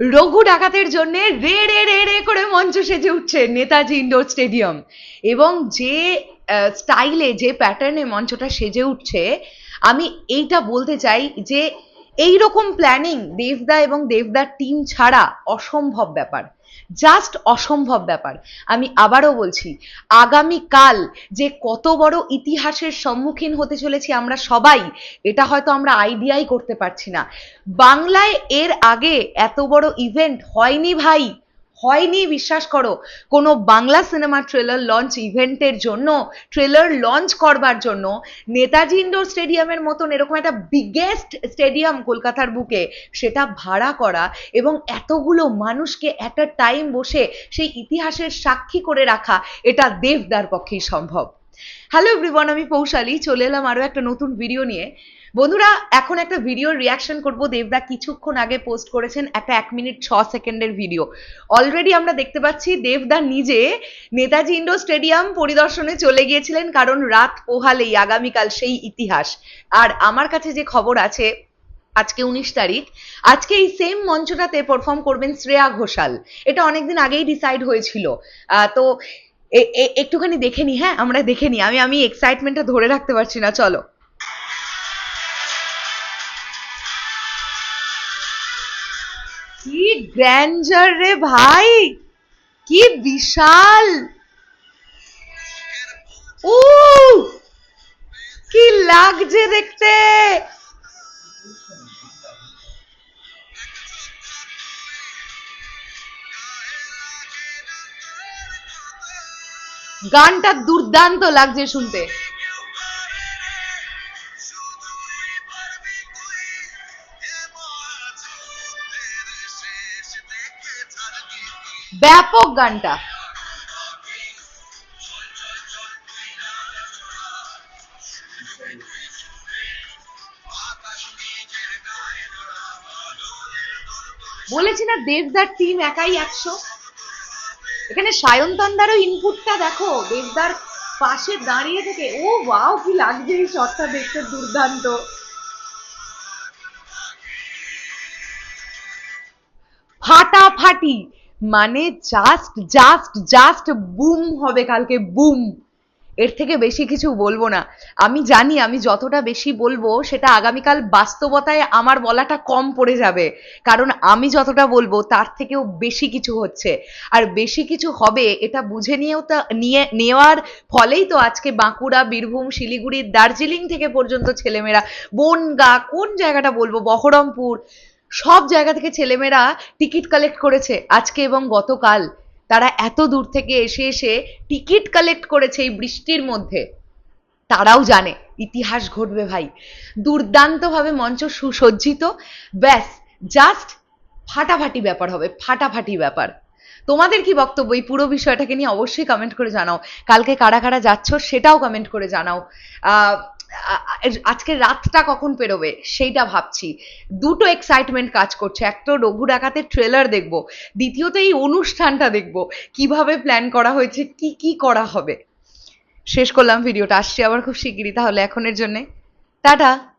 রঘু ডাকাতের জন্য রে রে রে রে করে মঞ্চ সেজে উঠছে নেতাজি ইন্ডোর স্টেডিয়াম। এবং যে স্টাইলে যে প্যাটার্নে মঞ্চটা সেজে উঠছে, আমি এইটা বলতে চাই যে এই রকম প্ল্যানিং দেবদা এবং দেবদার টিম ছাড়া অসম্ভব ব্যাপার। জাস্ট অসম্ভব ব্যাপার। আমি আবারও বলছি আগামী কাল যে কত বড় ইতিহাসের সম্মুখীন হতে চলেছি আমরা সবাই, এটা হয়তো আমরা আইডিয়াই করতে পারছি না। বাংলায় এর আগে এত বড় ইভেন্ট হয়নি ভাই। হয়নি বিশ্বাস করো, কোনো বাংলা সিনেমা ট্রেলার লঞ্চ ইভেন্টের জন্য ট্রেলার লঞ্চ করবার জন্য নেতাজি ইন্ডোর স্টেডিয়ামের মতন এরকম একটা বিগেস্ট স্টেডিয়াম কলকাতার বুকে সেটা ভাড়া করা এবং এতগুলো মানুষকে একটা টাইম বসে সেই ইতিহাসের সাক্ষী করে রাখা এটা দেবদার পক্ষেই সম্ভব। হ্যালো এভরিওয়ান আমি পৌশালী, চলে এলাম আরও একটা নতুন ভিডিও নিয়ে। বন্ধুরা, এখন একটা ভিডিওর রিয়াকশন করব। দেবদা কিছুক্ষণ আগে পোস্ট করেছেন একটা এক মিনিট ছ সেকেন্ডের ভিডিও অলরেডি আমরা দেখতে পাচ্ছি দেবদা নিজে নেতাজি ইন্ডোর স্টেডিয়াম পরিদর্শনে চলে গিয়েছিলেন কারণ রাত পোহালেই আগামীকাল সেই ইতিহাস। আর আমার কাছে যে খবর আছে, আজকে উনিশ তারিখ, আজকে এই সেম মঞ্চটাতে পারফর্ম করবেন শ্রেয়া ঘোষাল। এটা অনেকদিন আগেই ডিসাইড হয়েছিল। তো একটুখানি দেখে নি হ্যাঁ? আমরা দেখে নি। আমি আমি এক্সাইটমেন্টটা ধরে রাখতে পারছি না, চলো। কি গ্র্যান্ডার রে ভাই! কি বিশাল! ও কি লাগছে দেখতে! গানটা দুর্দান্ত লাগছে শুনতে। ব্যাপক গানটা। বলেছি না দেবদার টিম একাই একশো। এখানে সায়ন্তনদারও ইনপুটটা দেখো, দেবদার পাশে দাঁড়িয়ে থেকে, ও ওয়াও কি লাগছে এই শটটা দেখতে দুর্দান্ত। ফাটাফাটি মানে জাস্ট জাস্ট জাস্ট বুম হবে কালকে বুম এর থেকে বেশি কিছু বলব না। আমি জানি আমি যতটা বেশি বলব, সেটা আগামীকাল বাস্তবতায় আমার বলাটা কম পড়ে যাবে। কারণ আমি যতটা বলব, তার থেকেও বেশি কিছু হচ্ছে। আর বেশি কিছু হবে, এটা বুঝে নিয়েও তা, নিয়ে, নেওয়ার ফলেই তো আজকে বাঁকুড়া, বীরভূম, শিলিগুড়ি, দার্জিলিং থেকে পর্যন্ত ছেলেমেয়েরা, বনগা, কোন জায়গাটা বলব, বহরমপুর, সব জায়গা থেকে ছেলেমেয়েরা টিকিট কালেক্ট করেছে আজকে এবং গতকাল। তারা এত দূর থেকে এসে এসে টিকিট কালেক্ট করেছে এই বৃষ্টির মধ্যে। তারাও জানে ইতিহাস ঘটবে ভাই। দুর্দান্তভাবে মঞ্চ সুসজ্জিত। ব্যাস জাস্ট ফাটাফাটি ব্যাপার হবে ফাটাফাটি ব্যাপার। তোমাদের কি বক্তব্য? এই পুরো বিষয়টাকে নিয়ে অবশ্যই কমেন্ট করে জানাও। কালকে কারা কারা যাচ্ছ সেটাও কমেন্ট করে জানাও। আহ, আজকে রাতটা কখন পেরোবে সেইটা ভাবছি। দুটো এক্সাইটমেন্ট কাজ করছে এক তো রঘু ডাকাতের ট্রেলার দেখব, দ্বিতীয়ত এই অনুষ্ঠানটা দেখব, কীভাবে প্ল্যান করা হয়েছে, কি কি করা হবে। শেষ করলাম ভিডিওটা আসছি আবার খুব শিগগিরই তাহলে এখনের জন্যে। টাটা!